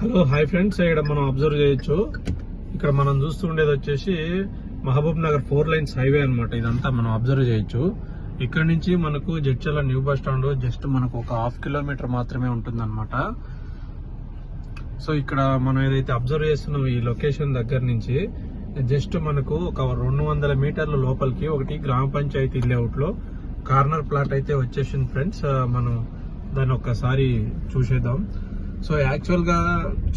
Hello hi friends. ఇక్కడ మనం observe చేయొచ్చు. ఇక్కడ మనం చూస్తుండేది వచ్చేసి Mahabub Nagar four lines highway అన్నమాట. ఇదంతా మనం అబ్జర్వ్ చేయొచ్చు. ఇక్కడ నుంచి మనకు Jadcherla new bus stand just మనకు ఒక హాఫ్ కిలోమీటర్ మాత్రమే ఉంటుంది సో ఇక్కడ మనం ఏదైతే అబ్జర్వ్ చేస్తున్నాం ఈ లొకేషన్ దగ్గర నుంచి జస్ట్ మనకు ఒక రెండు వందల మీటర్ల లోపలికి ఒకటి గ్రామ పంచాయతీ లేఅవుట్లో కార్నర్ ప్లాట్ అయితే వచ్చేసింది ఫ్రెండ్స్. మనం దాన్ని ఒక్కసారి చూసేద్దాం. సో యాక్చువల్గా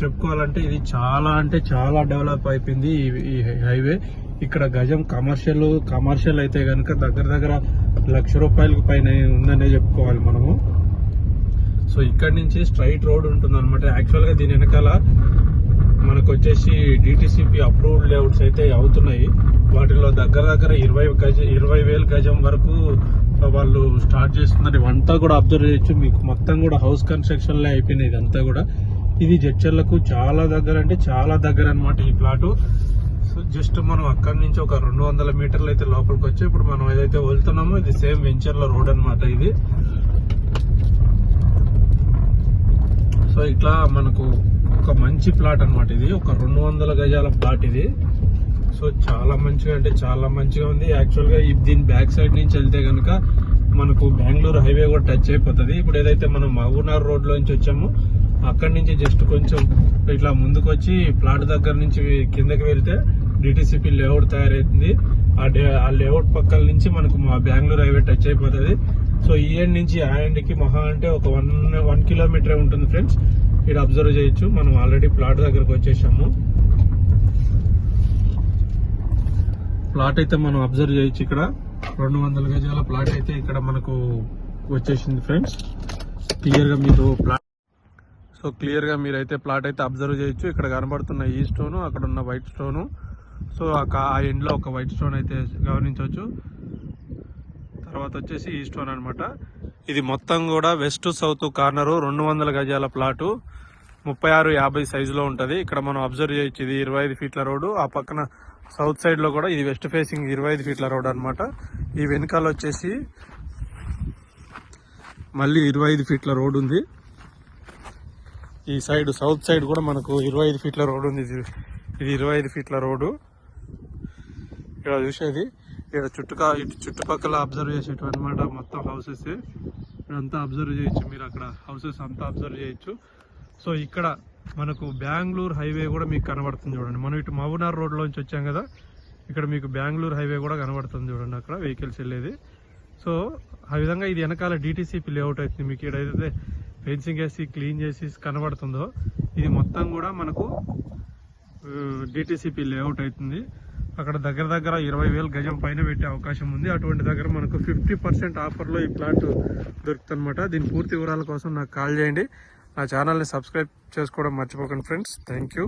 చెప్పుకోవాలంటే ఇది చాలా అంటే చాలా డెవలప్ అయిపోయింది ఈ- హైవే. ఇక్కడ గజం కమర్షియల్ కమర్షియల్ అయితే కనుక దగ్గర దగ్గర లక్ష రూపాయలకు పైన ఉందనే చెప్పుకోవాలి మనము. సో ఇక్కడ నుంచి స్ట్రైట్ రోడ్ ఉంటుంది అనమాట యాక్చువల్గా దీని వెనకాల మనకు వచ్చేసి డిటిసిపి అప్రూవ్డ్ లేఅవుట్స్ అయితే అవుతున్నాయి. వాటిలో దగ్గర దగ్గర ఇరవై గజ ఇరవై వేల గజం వరకు వాళ్ళు స్టార్ట్ చేస్తున్నారు. ఇవంతా కూడా అబ్జర్వ్ చేయొచ్చు. మీకు మొత్తం కూడా హౌస్ కన్స్ట్రక్షన్ లే అయిపోయినాయి ఇదంతా కూడా. ఇది జడ్చర్లకు చాలా దగ్గర అంటే చాలా దగ్గర అనమాట ఈ ప్లాటు సో జస్ట్ మనం అక్కడి నుంచి ఒక రెండు వందల మీటర్లు అయితే లోపలికి వచ్చి ఇప్పుడు మనం ఏదైతే వెళ్తున్నామో ఇది సేమ్ వెంచర్ల రోడ్ అన్నమాట ఇది. సో ఇట్లా మనకు ఒక మంచి ప్లాట్ అన్నమాట ఇది. ఒక రెండు వందల గజాల ప్లాట్ ఇది. సో చాలా మంచిగా అంటే చాలా మంచిగా ఉంది. యాక్చువల్గా దీని బ్యాక్ సైడ్ నుంచి వెళ్తే కనుక మనకు బెంగళూరు హైవే కూడా టచ్ అయిపోతుంది. ఇప్పుడు ఏదైతే మనం మహబూబ్నగర్ రోడ్లోంచి నుంచి వచ్చామో అక్కడి నుంచి జస్ట్ కొంచెం ఇట్లా ముందుకు వచ్చి ప్లాట్ దగ్గర నుంచి కిందకి వెళ్తే డిటిసిపి లేఅవుట్ తయారైతుంది. ఆ ఆ లేఅవుట్ పక్కల నుంచి మనకు మా బెంగళూరు హైవే టచ్ అయిపోతుంది. సో ఈ ఎండ్ నుంచి ఆ ఎండ్కి మహా అంటే ఒక వన్ వన్ కిలోమీటర్ ఉంటుంది ఫ్రెండ్స్ ఇక్కడ అబ్జర్వ్ చేయొచ్చు. మనం ఆల్రెడీ ప్లాట్ దగ్గరకు వచ్చేసాము. ప్లాట్ అయితే మనం అబ్జర్వ్ చేయొచ్చు ఇక్కడ. రెండు వందల గజాల ప్లాట్ అయితే ఇక్కడ మనకు వచ్చేసింది ఫ్రెండ్స్. క్లియర్గా మీరు ప్లాట్ సో క్లియర్గా మీరైతే ప్లాట్ అయితే అబ్జర్వ్ చేయొచ్చు. ఇక్కడ కనబడుతున్న ఈ స్టోను అక్కడ ఉన్న వైట్ స్టోను. సో ఆ కా- ఎండ్లో ఒక వైట్ స్టోన్ అయితే గమనించవచ్చు. తర్వాత వచ్చేసి ఈ స్టోన్ అనమాట ఇది మొత్తం కూడా వెస్ట్ సౌత్ కార్నరు రెండు వందల గజాల ప్లాటు. ముప్పై ఆరు యాభై సైజులో ఉంటుంది. ఇక్కడ మనం అబ్జర్వ్ చేయొచ్చు. ఇది ఇరవై ఐదు ఫీట్ల రోడ్డు. ఆ పక్కన సౌత్ సైడ్లో కూడా ఇది వెస్ట్ ఫేసింగ్ ఇరవై ఐదు ఫీట్ల రోడ్ అనమాట ఈ వెనకాల వచ్చేసి మళ్ళీ ఇరవై ఐదు ఫీట్ల రోడ్ ఉంది. ఈ సైడ్ సౌత్ సైడ్ కూడా మనకు ఇరవై ఐదు ఫీట్ల రోడ్ ఉంది. ఇది ఇది ఇరవై ఐదు ఫీట్ల రోడ్డు ఇక్కడ చూసేది. ఇక్కడ చుట్టుకా ఇటు చుట్టుపక్కల అబ్జర్వ్ చేసేటం అనమాట మొత్తం హౌసెస్ ఇదంతా అబ్జర్వ్ చేయొచ్చు మీరు అక్కడ. హౌసెస్ అంతా అబ్జర్వ్ చేయొచ్చు. సో ఇక్కడ మనకు బెంగళూరు హైవే కూడా మీకు కనబడుతుంది చూడండి. మనం ఇటు మహబూబ్నగర్ రోడ్ లోంచి వచ్చాం కదా ఇక్కడ మీకు బెంగళూరు హైవే కూడా కనబడుతుంది చూడండి అక్కడ వెహికల్స్ వెళ్ళేది. సో ఆ విధంగా ఇది వెనకాల డిటీసీపీ లేఅవుట్ అవుతుంది. మీకు ఇక్కడ ఏదైతే ఫెన్సింగ్ వేసి క్లీన్ చేసి కనబడుతుందో ఇది మొత్తం కూడా మనకు డిటీసీపీ లేఅవుట్ అవుతుంది. అక్కడ దగ్గర దగ్గర ఇరవై వేలు గజం పైన పెట్టే అవకాశం ఉంది. అటువంటి దగ్గర మనకు ఫిఫ్టీ పర్సెంట్ ఆఫర్లో ఈ ప్లాట్ దొరుకుతుంది అనమాట దీని పూర్తి వివరాల కోసం నాకు కాల్ చేయండి. నా ఛానల్ని సబ్స్క్రైబ్ చేసుకోవడం మర్చిపోకండి ఫ్రెండ్స్. Thank you.